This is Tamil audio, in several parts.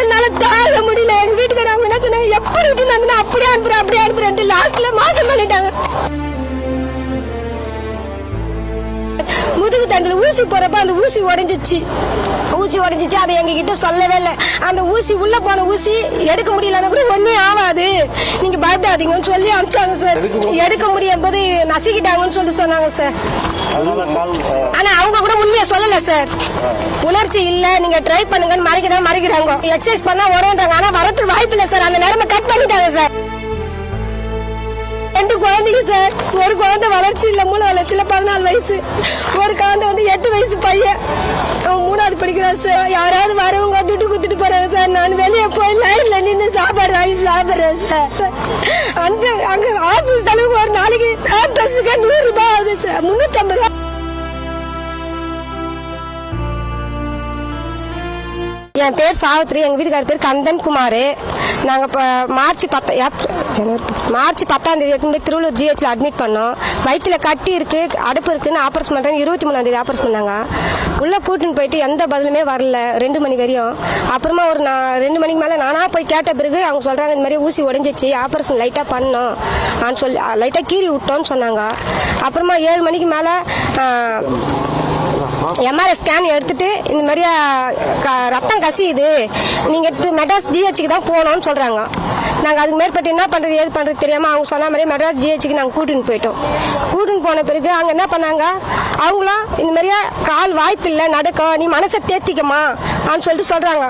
என்னால தாங்க முடியல. எங்க வீட்டுக்காரங்க அவங்க என்ன சொன்னாங்க? எப்படி விட்டு வந்து அப்படியே அனுப்புறேன் அப்படியே அனுப்புறேன் லாஸ்ட்ல மாசம் பண்ணிட்டாங்க. முதுகு தண்டில் ஊசி போறப்ப அந்த ஊசி உடைஞ்சிச்சு. ஊசி உடைஞ்சிச்சு அதை எங்க கிட்ட சொல்லவே இல்லை. அந்த ஊசி உள்ள போன ஊசி எடுக்க முடியலன்னா கூட ஒண்ணே ஆகாது. நீங்க பயப்படாதீங்கன்னு சொல்லி அனுப்பிச்சாங்க சார் எடுக்க முடியும் போது நசுக்கிட்டாங்கன்னு சொல்லி சொன்னாங்க சார் ஆனா அவங்க கூட உண்மையை இல்ல சார் உணர்ச்சி இல்ல. நீங்க ட்ரை பண்ணுங்கன்னு மறைக்கிறதா மறைக்கிறாங்க. எக்ஸசைஸ் பண்ணா வரும்ன்றாங்க. ஆனா வரத்துக்கு வாய்ப்பு இல்ல சார் அந்த நேரமா கட் பண்ணிட்டாங்க சார் ரெண்டு குழந்தைங்க சார் ஒரு குழந்தை வளர்ச்சி இல்ல மூணு வளர்ச்சியில பதினாலு வயசு. ஒரு குழந்தை வந்து எட்டு வயசு பையன். அவன் மூணாவது படிக்கிறான் சார் யாராவது வரவங்க துட்டு குத்துட்டு போறாங்க சார் நான் வெளியே போய் லைன்ல நின்று சாப்பாடு வாங்கி சாப்பிடுறேன் சார் அந்த அங்க ஆபீஸ் செலவு ஒரு நாளைக்கு பஸ்ஸுக்கு நூறு ரூபாய் ஆகுது சார் முன்னூத்தி ஐம்பது ரூபாய். என் பேர் சாவித்ரி எங்க வீட்டுக்கார பேர் கந்தன் குமார் நாங்க இப்போ மார்ச் பத்த ஏப்ரல், ஜனவரி, மார்ச் பத்தாம் தேதி எடுத்துன்னு போய் திருவள்ளூர் ஜிஹெச்ல அட்மிட் பண்ணோம். வயிற்றுல கட்டி இருக்கு அடுப்பு இருக்குன்னு ஆபரேஷன் பண்றேன் இருபத்தி மூணாம் தேதி ஆபரேஷன் பண்ணாங்க. உள்ள கூட்டின்னு போயிட்டு எந்த பதிலுமே வரல ரெண்டு மணி வரையும். அப்புறமா ஒரு நான் ரெண்டு மணிக்கு மேல நானா போய் கேட்ட பிறகு அவங்க சொல்றாங்க இந்த மாதிரி ஊசி உடஞ்சிச்சு ஆபரேஷன் லைட்டா பண்ணோம். அப்படின்னு சொல்லி லைட்டா கீறி விட்டோம்னு சொன்னாங்க. அப்புறமா ஏழு மணிக்கு மேல எம்ஆர்ஐ ஸ்கேன் எடுத்துட்டு இந்த மாதிரி க- ரத்தம் கசியுது. நீங்க எடுத்து மெட்ராஸ் ஜிஹெச்சுக்கு தான் போகணும்னு சொல்றாங்க. நாங்க அதுக்கு மேற்பட்டு என்ன பண்றது ஏது பண்றது தெரியாம அவங்க சொன்ன மாதிரி மெட்ராஸ் ஜிஹெச்சுக்கு நாங்க கூட்டின்னு போயிட்டோம். கூட்டின்னு போன பிறகு அங்க என்ன பண்ணாங்க? அவங்களும் இந்த மாதிரியா கால் வாய்ப்பு இல்லை நடக்கும் நீ மனசை தேத்திக்கமா அப்படின்னு சொல்லிட்டு சொல்றாங்க.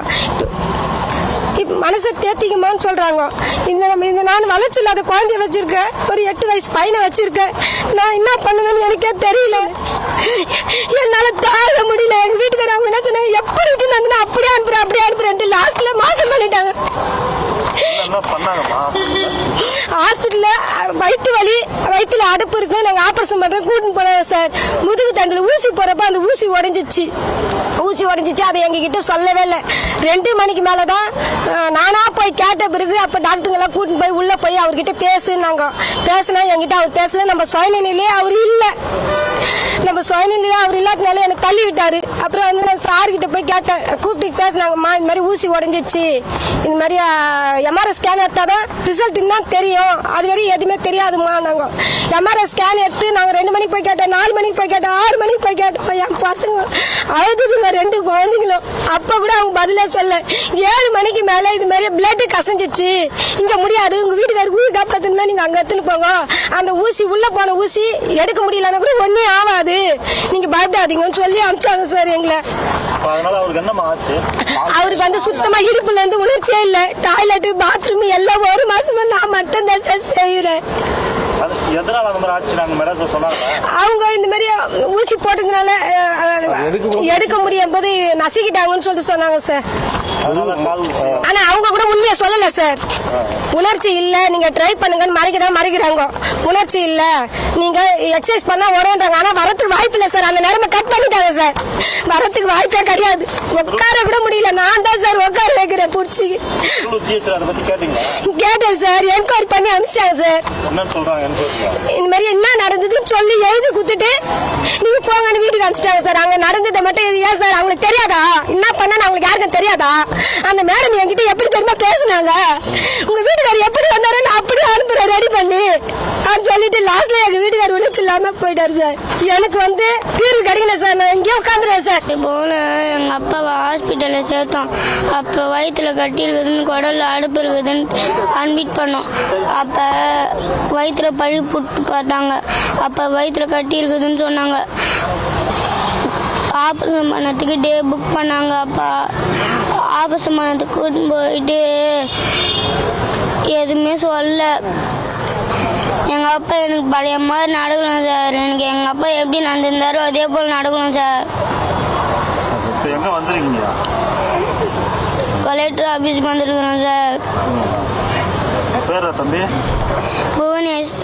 மனசை தேத்திக்குமான்னு சொல்றாங்க. இந்த இந்த நான் வளர்ச்சி இல்லாத குழந்தைய வச்சிருக்கேன் ஒரு எட்டு வயசு பையனை வச்சிருக்கேன் நான் என்ன பண்ணுவேன்னு எனக்கே தெரியல. என்னால தாங்க முடியல எங்க வீட்டுக்காரங்க என்ன சொன்னாங்க எப்படி விட்டு வந்து நான் அப்படியே அனுப்புறேன் அப்படியே அனுப்புறேன் லாஸ்ட்ல மாசம் பண்ணிட்டாங்க என்ன பண்ணாங்கம்மா ஹாஸ்பிட்டல்ல வயிற்று வலி வயிற்றுல அடைப்பு இருக்கு நாங்கள் ஆப்ரேஷன் பண்றோம் கூட்டின்னு போனோம் சார். முதுகு தண்டில் ஊசி போறப்ப அந்த ஊசி உடஞ்சிச்சு. ஊசி உடஞ்சிச்சு அதை எங்ககிட்ட சொல்லவே இல்லை. ரெண்டு மணிக்கு மேலே தான் நானா போய் கேட்ட பிறகு அப்ப டாக்டருங்கெல்லாம் கூட்டின்னு போய் உள்ள போய் அவர்கிட்ட பேசுனாங்க. பேசினா என்கிட்ட அவர் பேசல நம்ம சுயநிலையிலே அவர் இல்லை. நம்ம சுயநிலையில அவர் இல்லாதனால எனக்கு தள்ளி விட்டாரு. அப்புறம் வந்து நான் சார் கிட்ட போய் கேட்டேன். கூப்பிட்டு பேசினாங்கம்மா இந்த மாதிரி ஊசி உடஞ்சிச்சு. இந்த மாதிரி எம்ஆர்எஸ் ஸ்கேன் எடுத்தாதான் ரிசல்ட் தான் தெரியும். அது வரையும் எதுவுமே தெரியாதுமா நாங்க. எம்ஆர்எஸ் ஸ்கேன் எடுத்து நாங்க ரெண்டு மணிக்கு போய் கேட்டோம். நாலு மணிக்கு போய் கேட்டோம். ஆறு மணிக்கு போய் கேட்டோம். என் பசங்க அழுதுதுங்க ரெண்டு குழந்தைங்களும். அப்ப கூட அவங்க பதிலே சொல்ல ஏழு மணிக்கு மேல இது மாதிரி பிளட் கசஞ்சிச்சு. இங்க முடியாது. உங்க வீட்டுக்காரர் உயிர் காப்பாத்தணும்னா நீங்க அங்க எடுத்துன்னு போங்க. அந்த ஊசி உள்ள போன ஊசி எடுக்க முடியலன்னா கூட ஒண்ணே ஆகாது நீங்க பயப்படாதீங்கன்னு சொல்லி அனுப்பிச்சாங்க சார் எங்களை. அப்ப அதனால அவருக்கு என்னம்மா ஆச்சு? அவருக்கு வந்து சுத்தமா இடுப்புல இருந்து உணர்ச்சியே இல்ல. டாய்லெட் பாத்ரூம் எல்லாம் ஒரு மாசமா நான் மட்டும் தான் சார் செய்யறேன் அவங்க இந்த மாதிரி ஊசி போட்டதுனால எடுக்க முடியும் போது நசுக்கிட்டாங்கன்னு சொல்லிட்டு சொன்னாங்க சார். ஆனா அவங்க கூட இல்ல சார் உணர்ச்சி இல்ல. நீங்க ட்ரை பண்ணுங்கன்னு மறைக்கிறதா மறைக்கிறாங்க. உணர்ச்சி இல்ல. நீங்க எக்ஸசைஸ் பண்ணா வரும்ன்றாங்க ஆனா வரத்துக்கு வாய்ப்பு இல்ல சார் அந்த நேரமா கட் பண்ணிட்டாங்க சார் வரத்துக்கு வாய்ப்பே கிடையாது. உட்கார கூட முடியல. நான் தான் சார் உட்கார வைக்கிறேன் பிடிச்சி. கேட்டேன் சார் என்கொயரி பண்ணி அனுப்பிச்சாங்க சார் இந்த மாதிரி என்ன நடந்ததுன்னு சொல்லி எழுதி குத்துட்டு நீங்க போங்கன்னு வீட்டுக்கு அனுப்பிச்சிட்டாங்க சார் அங்க நடந்ததை மட்டும் ஏன் சார் அவங்களுக்கு தெரியாதா? என்ன பண்ணா அவங்களுக்கு யாருக்கும் தெரியாதா? அந்த மேடம் என்கிட்ட எப்படி தெரியுமா பேசுனாங்க உங்க வீட்டுக்காரர் எப்படி வந்தாரு? நான் அப்படியே அனுப்புறேன் ரெடி பண்ணி. அப்படின்னு சொல்லிட்டு லாஸ்ட்ல எங்க வீட்டுக்காரர் உழைச்சு இல்லாம போயிட்டாரு சார் எனக்கு வந்து தீர்வு கிடைக்கல சார் நான் இங்கே உட்காந்துறேன் சார் போன எங்கள் அப்பாவை ஹாஸ்பிட்டலில் சேர்த்தோம். அப்போ வயிற்றுல கட்டி இருக்குதுன்னு குடல்ல அடுப்பு இருக்குதுன்னு அட்மிட் பண்ணோம். அப்போ வயிற்றுல பழி புட்டு பார்த்தாங்க. அப்போ வயிற்றுல கட்டி இருக்குதுன்னு சொன்னாங்க. ஆப்ரேஷன் பண்ணதுக்கு டே புக் பண்ணாங்க அப்பா. ஆப்ரேஷன் பண்ணதுக்கு கூட்டின்னு போயிட்டு எதுவுமே சொல்ல எங்கள் அப்பா எனக்கு பழைய மாதிரி நடக்கணும் சார். எனக்கு எங்கள் அப்பா எப்படி நடந்திருந்தாரோ அதே போல் நடக்கணும் சார். கலெக்டர் ஆஃபீஸ்க்கு வந்திருக்கிறோம் சார். பேர் தம்பி? புவனேஷ்